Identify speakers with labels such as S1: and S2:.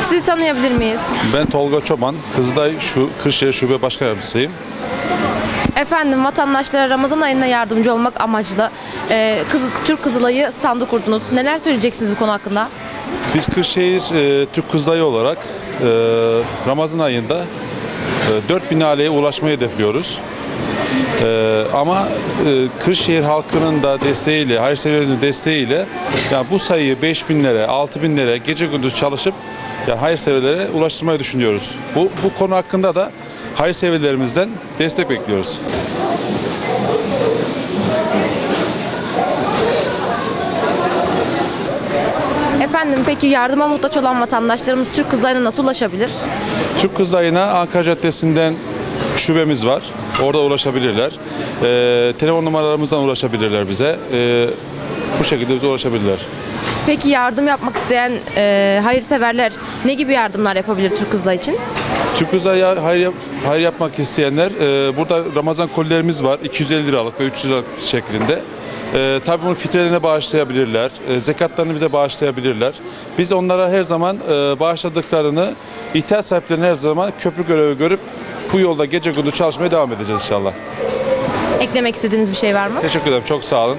S1: Sizi tanıyabilir miyiz?
S2: Ben Tolga Çoban, Kızılay şu Kırşehir Şube Başkan Yardımcısıyım.
S1: Efendim vatandaşlara Ramazan ayında yardımcı olmak amacıyla e, Kız, Türk Kızılay'ı standı kurdunuz. Neler söyleyeceksiniz bu konu hakkında?
S2: Biz Kırşehir e, Türk Kızılayı olarak e, Ramazan ayında 4000 aileye ulaşmayı hedefliyoruz. E, ama e, Kırşehir halkının da desteğiyle, hayırseverlerin desteğiyle yani bu sayıyı 5000'lere, 6000'lere gece gündüz çalışıp yani hayırseverlere ulaştırmayı düşünüyoruz. Bu, bu konu hakkında da hayırseverlerimizden destek bekliyoruz.
S1: Efendim peki yardıma muhtaç olan vatandaşlarımız Türk Kızılay'ına nasıl ulaşabilir?
S2: Türk Kızılayı'na Ankara Caddesi'nden şubemiz var. Orada ulaşabilirler. Ee, telefon numaralarımızdan ulaşabilirler bize. Ee, bu şekilde bize ulaşabilirler.
S1: Peki yardım yapmak isteyen e, hayırseverler ne gibi yardımlar yapabilir Türk Kızılay için?
S2: Türk Kızılay'a hayır, yap- hayır yapmak isteyenler, e, burada Ramazan kolilerimiz var. 250 liralık ve 300 liralık şeklinde. E, tabii bunu fitrelerine bağışlayabilirler. E, zekatlarını bize bağışlayabilirler. Biz onlara her zaman e, bağışladıklarını ihtiyaç sahiplerine her zaman köprü görevi görüp bu yolda gece gündüz çalışmaya devam edeceğiz inşallah.
S1: Eklemek istediğiniz bir şey var mı?
S2: Teşekkür ederim. Çok sağ olun.